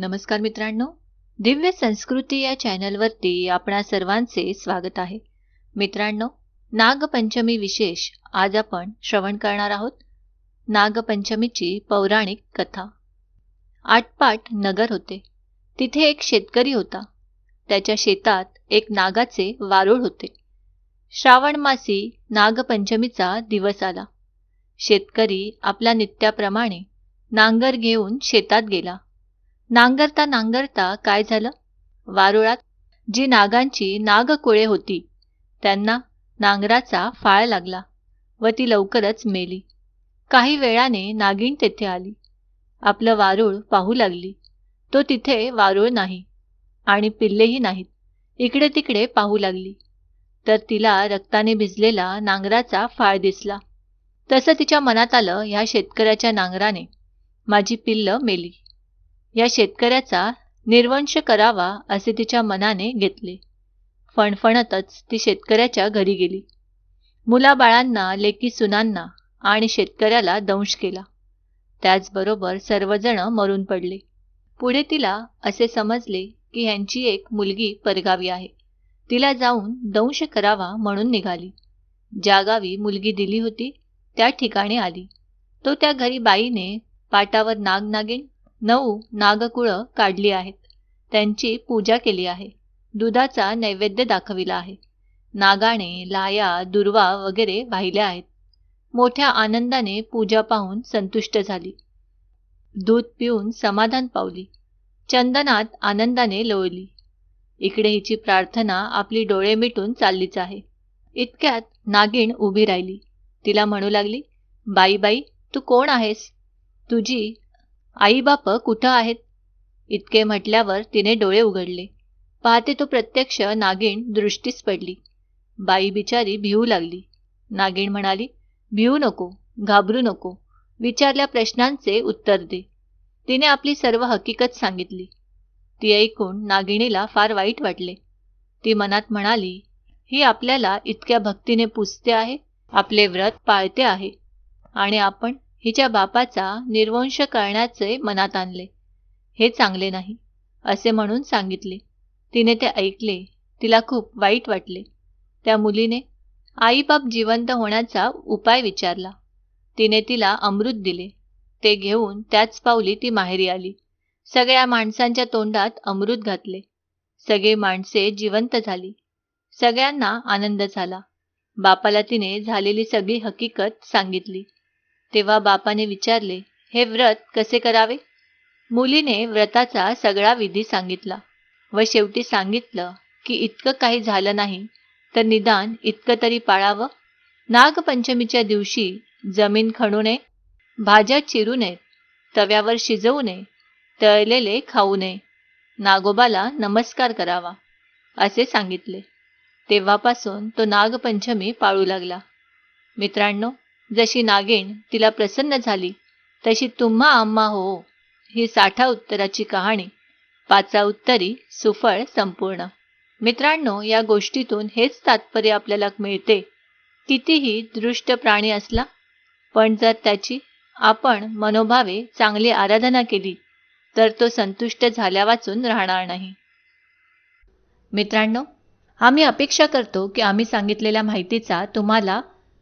नमस्कार मित्रांनो दिव्य संस्कृती या चॅनलवरती आपणा सर्वांचे स्वागत आहे. मित्रांनो नागपंचमी विशेष आज आपण श्रवण करणार आहोत. नागपंचमीची पौराणिक कथा. आटपाट नगर होते. तिथे एक शेतकरी होता. त्याच्या शेतात एक नागाचे वारुळ होते. श्रावण मासी नागपंचमीचा दिवस आला. शेतकरी आपल्या नित्याप्रमाणे नांगर घेऊन शेतात गेला. नांगरता नांगरता काय झालं? वारुळात जी नागांची नागकुळे होती त्यांना नांगराचा फाळ लागला व ती लवकरच मेली. काही वेळाने नागिन तेथे आली. आपलं वारुळ पाहू लागली. तो तिथे वारुळ नाही आणि पिल्लेही नाहीत. इकडे तिकडे पाहू लागली. तर तिला रक्ताने भिजलेला नांगराचा फाळ दिसला. तसं तिच्या मनात आलं ह्या शेतकऱ्याच्या नांगराने. माझी पिल्लं मेली. या शेतकऱ्याचा निर्वंश करावा असे तिच्या मनाने घेतले. फणफणतच ती शेतकऱ्याच्या घरी गेली. मुलाबाळांना लेकी सुनांना आणि शेतकऱ्याला दंश केला. त्याचबरोबर सर्वजण मरून पडले. पुढे तिला असे समजले की ह्यांची एक मुलगी परगावी आहे. तिला जाऊन दंश करावा म्हणून निघाली. ज्या गावी मुलगी दिली होती त्या ठिकाणी आली. तो त्या घरी बाईने पाटावर नाग नागिन नऊ नागकुळं काढली आहेत. त्यांची पूजा केली आहे. दुधाचा नैवेद्य दाखविला आहे. नागाने लाया दुर्वा वगैरे वाहिल्या आहेत. मोठ्या आनंदाने पूजा पाहून संतुष्ट झाली. दूध पिऊन समाधान पावली. चंदनात आनंदाने लोळली. इकडे हिची प्रार्थना आपली डोळे मिटून चाललीच आहे. इतक्यात नागिण उभी राहिली. तिला म्हणू लागली बाई बाई तू कोण आहेस? तुझी आई बाप कुठं आहेत? इतके म्हटल्यावर तिने डोळे उघडले. पाहते तो प्रत्यक्ष नागिण दृष्टीस पडली. बाई बिचारी भिवू लागली. नागिण म्हणाली भिवू नको घाबरू नको. विचारल्या प्रश्नांचे उत्तर दे. तिने आपली सर्व हकीकत सांगितली. ती ऐकून नागिणीला फार वाईट वाटले. ती मनात म्हणाली ही आपल्याला इतक्या भक्तीने पुजते आहे आपले व्रत पाळते आहे. आणि आपण हिच्या बापाचा निर्वंश करण्याचे मनात आणले. हे चांगले नाही असे म्हणून सांगितले. तिने ते ऐकले तिला खूप वाईट वाटले. त्या मुलीने आईबाप जिवंत होण्याचा उपाय विचारला. तिने तिला अमृत दिले. ते घेऊन त्याच पावली ती माहेरी आली. सगळ्या माणसांच्या तोंडात अमृत घातले. सगळे माणसे जिवंत झाली. सगळ्यांना आनंद झाला. बापाला तिने झालेली सगळी हकीकत सांगितली. तेव्हा बापाने विचारले हे व्रत कसे करावे? मुलीने व्रताचा सगळा विधी सांगितला व शेवटी सांगितलं की इतकं काही झालं नाही तर निदान इतकं तरी पाळावं. नागपंचमीच्या दिवशी जमीन खणू नये भाज्या चिरू नयेत तव्यावर शिजवू नये तळलेले खाऊ नये नागोबाला नमस्कार करावा असे सांगितले. तेव्हापासून तो नागपंचमी पाळू लागला. मित्रांनो जशी नागिण तिला प्रसन्न झाली तशी तुम्हा आम्हा हो ही साठा उत्तराची कहाणी. पाचा उत्तरी सुफळ संपूर्ण. मित्रांनो या गोष्टीतून हेच तात्पर्य आपल्याला मिळते. कितीही दृष्ट प्राणी असला पण जर त्याची आपण मनोभावे चांगली आराधना केली तर तो संतुष्ट झाल्या वाचून राहणार नाही. मित्रांनो आम्ही अपेक्षा करतो की आम्ही सांगितलेल्या माहितीचा तुम्हाला